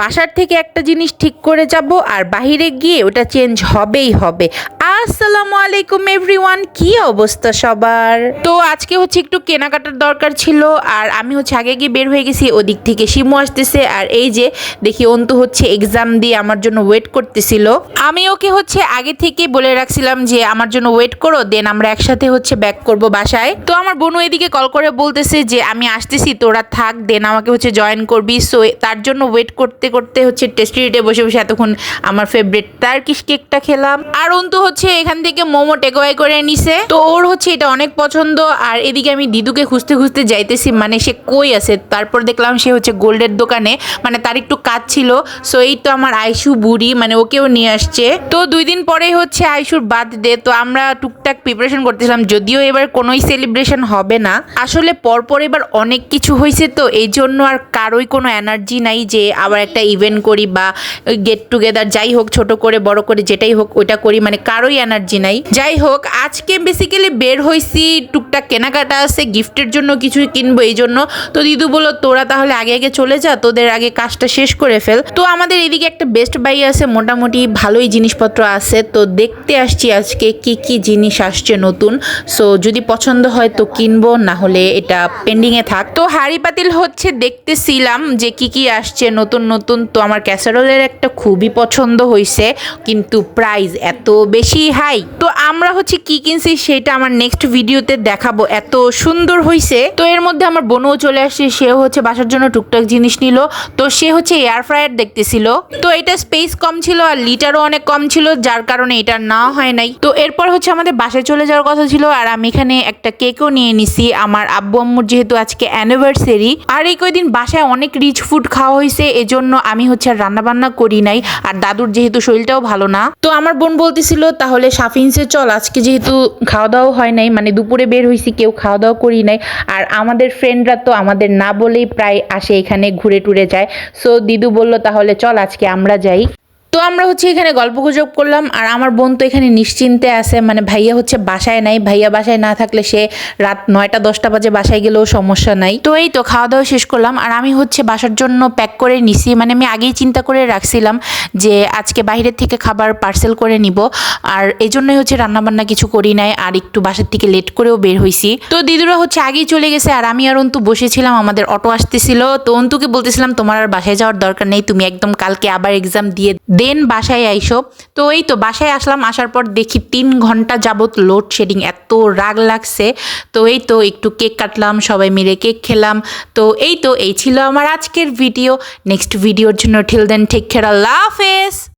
বাসার থেকে একটা জিনিস ঠিক করে যাব আর বাহিরে গিয়ে ওটা চেঞ্জ হবেই হবে। আসসালামু আলাইকুম এভরিওয়ান, কি অবস্থা সবার? তো আজকে হচ্ছে একটু কেনাকাটার দরকার ছিল আর আমি হচ্ছে আগে গিয়ে বের হয়ে গেছি, ওদিক থেকে শিমু আসতেছে আর এই যে দেখি অন্তু হচ্ছে এক্সাম দিয়ে আমার জন্য ওয়েট করতেছিল। আমি ওকে হচ্ছে আগে থেকে বলে রাখছিলাম যে আমার জন্য ওয়েট করো দেন আমরা একসাথে হচ্ছে ব্যাক করব বাসায়। তো আমার বোনও এদিকে কল করে বলতেছে যে আমি আসতেছি, তোরা থাক দেন আমাকে হচ্ছে জয়েন করবি। সো তার জন্য ওয়েট করতে করতে করতে হচ্ছে টেস্টিতে বসে বসে এতক্ষণ আমার ফেভারিট টার্কিশ কেকটা খেলাম। আর অন্তু হচ্ছে এখান থেকে মোমো টেকওয়াই করে নিছে। তো ওর হচ্ছে এটা অনেক পছন্দ। আর এদিকে আমি দিদুকে খুঁজতে খুঁজতে যাইতেছি মানে সে কই আছে? তারপর দেখলাম সে হচ্ছে গোল্ডের দোকানে মানে তার একটু কাজ ছিল। সো এই তো আমার আইসু বুড়ি মানে ওকেও নিয়ে আসছে। তো দুই দিন পরে হচ্ছে আইসুর বার্থডে তো আমরা টুকটাক প্রিপারেশন করতেছিলাম, যদিও এবার কোনোই সেলিব্রেশন হবে না। আসলে পরপর এবার অনেক কিছু হয়েছে তো এই জন্য আর কারোই কোনো এনার্জি নাই যে আবার একটা ইভেন্ট করি বা গেট টুগেদার যাই হোক, ছোট করে, বড় করে, যেটাই হোক, ওইটা করি মানে কারোই এনার্জি নাই। যাই হোক, আজকে বেসিক্যালি বের হয়েছি টুকটাক কেনাকাটা আছে গিফটের জন্য কিছু কিনবো এই জন্য। তো দিদু বলল, তোরা তাহলে আগে আগে চলে যা, তোদের আগে কাজটা শেষ করে ফেল। তো আমাদের এদিকে একটা বেস্ট বাই আছে, মোটামুটি ভালোই জিনিসপত্র আছে। তো দেখতে আসছি আজকে কি কি জিনিস আসছে নতুন। সো যদি পছন্দ হয় তো কিনবো, না হলে এটা পেন্ডিংয়ে থাক। তো হাড়ি পাতিল হচ্ছে, দেখতেছিলাম যে কি কি আসছে নতুন নতুন, তো আমার ক্যাসারোলের একটা খুবই পছন্দ হয়েছে কিন্তু প্রাইস এত বেশি হাই তো আমরা হচ্ছে কি কিনছি সেটা আমার নেক্সট ভিডিওতে দেখাবো। এত সুন্দর হয়েছে তো এর মধ্যে আমার বোনও চলে আসছে, সেও হচ্ছে বাসার জন্য টুকটাক জিনিস নিল। তো সে হচ্ছে এয়ার ফ্রায়ার দেখতেছিল। তো এটা স্পেস কম ছিল আর লিটারও অনেক কম ছিল, যার কারণে এটা না হয় নাই। তো এরপর হচ্ছে আমাদের বাসায় চলে যাওয়ার কথা ছিল আর আমি এখানে একটা কেকও নিয়ে নিছি। আমার আব্বু আম্মুর যেহেতু আজকে অ্যানিভার্সারি আর এই কয়দিন বাসায় অনেক রিচ ফুড খাওয়া হয়েছে এজন্য আমি হচ্ছে আর রান্নাবান্না করি নাই, আর দাদুর যেহেতু শরীরটাও ভালো না। তো আমার বোন বলতেছিল, তাহলে সাফিন্সে চল, আজকে যেহেতু খাওয়া দাওয়া হয় নাই মানে দুপুরে বের হয়েছি কেউ খাওয়া দাওয়া করি নাই। আর আমাদের ফ্রেন্ডরা তো আমাদের না বলেই প্রায় আসে এখানে, ঘুরে টুরে যায়। সো দিদু বলল, তাহলে চল, আজকে আমরা যাই। তো আমরা হচ্ছে এখানে গল্প গুজব করলাম, আর আমার বোন তো এখানে নিশ্চিন্তে আছে মানে ভাইয়া হচ্ছে বাসায় নাই, ভাইয়া বাসায় না থাকলে সে রাত নয়টা, দশটা বাজে বাসায় গেলেও সমস্যা নাই। তো এই তো খাওয়া দাওয়া শেষ করলাম, আর আমি হচ্ছে বাসার জন্য প্যাক করে নিছি মানে আমি আগেই চিন্তা করে রাখছিলাম যে আজকে বাইরের থেকে খাবার পার্সেল করে নিব, আর এই জন্যই হচ্ছে রান্নাবান্না কিছু করি নাই, আর একটু বাসার থেকে লেট করেও বের হয়েছি তো দিদুরা হচ্ছে আগেই চলে গেছে, আর আমি আর অন্তু বসেছিলাম, আমাদের অটো আসতেছিল, তো অন্তুকে বলতেছিলাম, তোমার আর বাসায় যাওয়ার দরকার নেই, তুমি একদম কালকে আবার এক্সাম দিয়ে দেন বাসায় আইসো। তো এই তো বাসায় আসলাম, আসার পর দেখি তিন ঘণ্টা যাবৎ লোডশেডিং এত রাগ লাগছে। তো এই তো একটু কেক কাটলাম, সবাই মিলে কেক খেলাম। তো এই তো, এই ছিল আমার আজকের ভিডিও নেক্সট ভিডিওর জন্য ঠিল দেন টেক খেলা আল্লাহ হাফেজ।